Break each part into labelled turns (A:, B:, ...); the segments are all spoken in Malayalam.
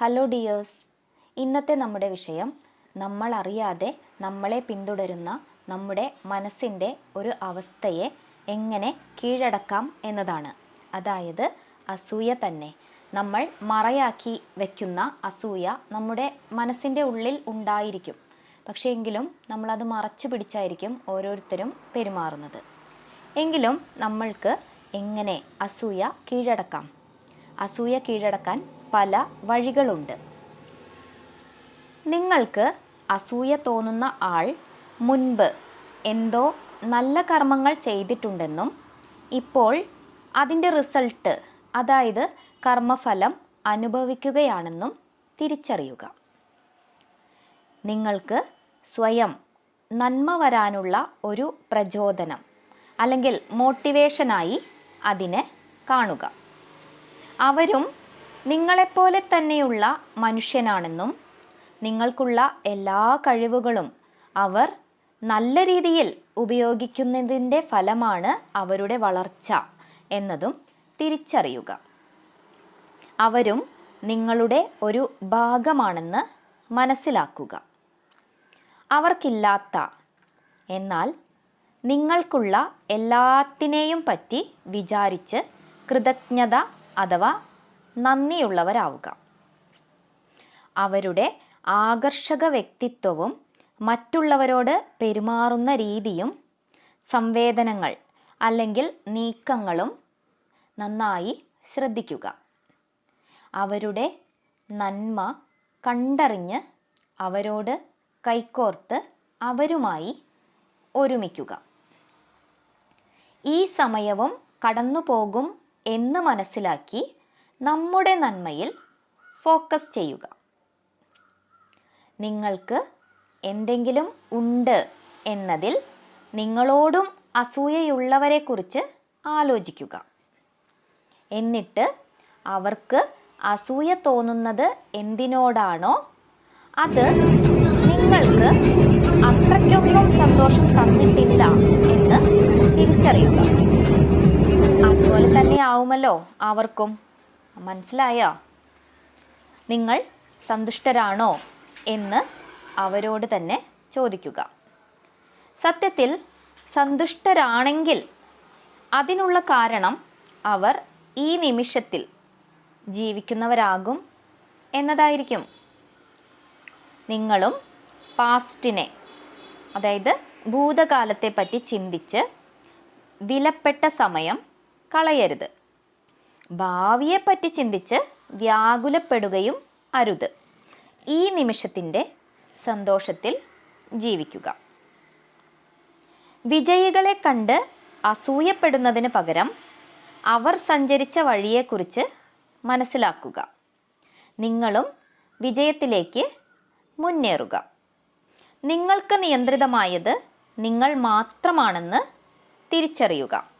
A: ഹലോ ഡിയേഴ്സ് ഇന്നത്തെ നമ്മുടെ വിഷയം നമ്മൾ അറിയാതെ നമ്മളെ പിന്തുടരുന്ന നമ്മുടെ മനസ്സിന്റെ ഒരു അവസ്ഥയെ എങ്ങനെ കീഴടക്കാം എന്നതാണ്. അതായത് അസൂയ തന്നെ. നമ്മൾ മറയാക്കി വയ്ക്കുന്ന അസൂയ നമ്മുടെ മനസ്സിന്റെ ഉള്ളിൽ ഉണ്ടായിരിക്കും. പക്ഷേ എങ്കിലും നമ്മളത് മറച്ചു പിടിച്ചായിരിക്കും ഓരോരുത്തരും പെരുമാറുന്നത്. എങ്കിലും നമ്മൾക്ക് എങ്ങനെ അസൂയ കീഴടക്കാം? അസൂയ കീഴടക്കാൻ പല വഴികളുണ്ട്. നിങ്ങൾക്ക് അസൂയ തോന്നുന്ന ആൾ മുൻപ് എന്തോ നല്ല കർമ്മങ്ങൾ ചെയ്തിട്ടുണ്ടെന്നും ഇപ്പോൾ അതിന്റെ റിസൾട്ട് അതായത് കർമ്മഫലം അനുഭവിക്കുകയാണെന്നും തിരിച്ചറിയുക. നിങ്ങൾക്ക് സ്വയം നന്മ വരാനുള്ള ഒരു പ്രചോദനം അല്ലെങ്കിൽ മോട്ടിവേഷനായി അതിനെ കാണുക. അവരും നിങ്ങളെപ്പോലെ തന്നെയുള്ള മനുഷ്യനാണെന്നും നിങ്ങൾക്കുള്ള എല്ലാ കഴിവുകളും അവർ നല്ല രീതിയിൽ ഉപയോഗിക്കുന്നതിന്റെ ഫലമാണ് അവരുടെ വളർച്ച എന്നതും തിരിച്ചറിയുക. അവരും നിങ്ങളുടെ ഒരു ഭാഗമാണെന്ന് മനസ്സിലാക്കുക. അവർക്കില്ലാത്ത എന്നാൽ നിങ്ങൾക്കുള്ള എല്ലാത്തിനെയും പറ്റി വിചാരിച്ച് കൃതജ്ഞത അഥവാ നന്ദിയുള്ളവരാവുക. അവരുടെ ആകർഷക വ്യക്തിത്വവും മറ്റുള്ളവരോട് പെരുമാറുന്ന രീതിയും സംവേദനങ്ങൾ അല്ലെങ്കിൽ നീക്കങ്ങളും നന്നായി ശ്രദ്ധിക്കുക. അവരുടെ നന്മ കണ്ടറിഞ്ഞ് അവരോട് കൈകോർത്ത് അവരുമായി ഒരുമിക്കുക. ഈ സമയവും കടന്നു പോകും എന്ന് മനസ്സിലാക്കി നമ്മുടെ നന്മയിൽ ഫോക്കസ് ചെയ്യുക. നിങ്ങൾക്ക് എന്തെങ്കിലും ഉണ്ട് എന്നതിൽ നിങ്ങളോടും അസൂയയുള്ളവരെക്കുറിച്ച് ആലോചിക്കുക. എന്നിട്ട് അവർക്ക് അസൂയ തോന്നുന്നത് എന്തിനോടാണോ അത് നിങ്ങൾക്ക് അത്രയ്ക്കൊന്നും സന്തോഷം തന്നിട്ടില്ല എന്ന് തിരിച്ചറിയുക. അതുപോലെ തന്നെ ആവുമല്ലോ അവർക്കും. മനസ്സിലായോ? നിങ്ങൾ സന്തുഷ്ടരാണോ എന്ന് അവരോട് തന്നെ ചോദിക്കുക. സത്യത്തിൽ സന്തുഷ്ടരാണെങ്കിൽ അതിനുള്ള കാരണം അവർ ഈ നിമിഷത്തിൽ ജീവിക്കുന്നവരാകും എന്നതായിരിക്കും. നിങ്ങളും പാസ്റ്റിനെ അതായത് ഭൂതകാലത്തെ പറ്റി ചിന്തിച്ച് വിലപ്പെട്ട സമയം കളയരുത്. ഭാവിയെപ്പറ്റി ചിന്തിച്ച് വ്യാകുലപ്പെടുകയും അരുത്. ഈ നിമിഷത്തിന്റെ സന്തോഷത്തിൽ ജീവിക്കുക. വിജയികളെ കണ്ട് അസൂയപ്പെടുന്നതിന് പകരം അവർ സഞ്ചരിച്ച വഴിയെക്കുറിച്ച് മനസ്സിലാക്കുക. നിങ്ങളും വിജയത്തിലേക്ക് മുന്നേറുക. നിങ്ങൾക്ക് നിയന്ത്രിതമായത് നിങ്ങൾ മാത്രമാണെന്ന് തിരിച്ചറിയുക.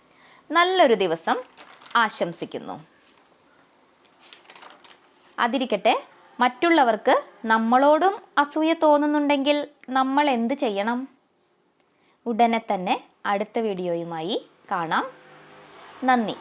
A: നല്ലൊരു ദിവസം ആശംസിക്കുന്നു. അതിരിക്കട്ടെ മറ്റുള്ളവർക്ക് നമ്മളോടും അസൂയ തോന്നുന്നുണ്ടെങ്കിൽ നമ്മൾ എന്ത് ചെയ്യണം? ഉടനെ തന്നെ അടുത്ത വീഡിയോയുമായി കാണാം. നന്ദി.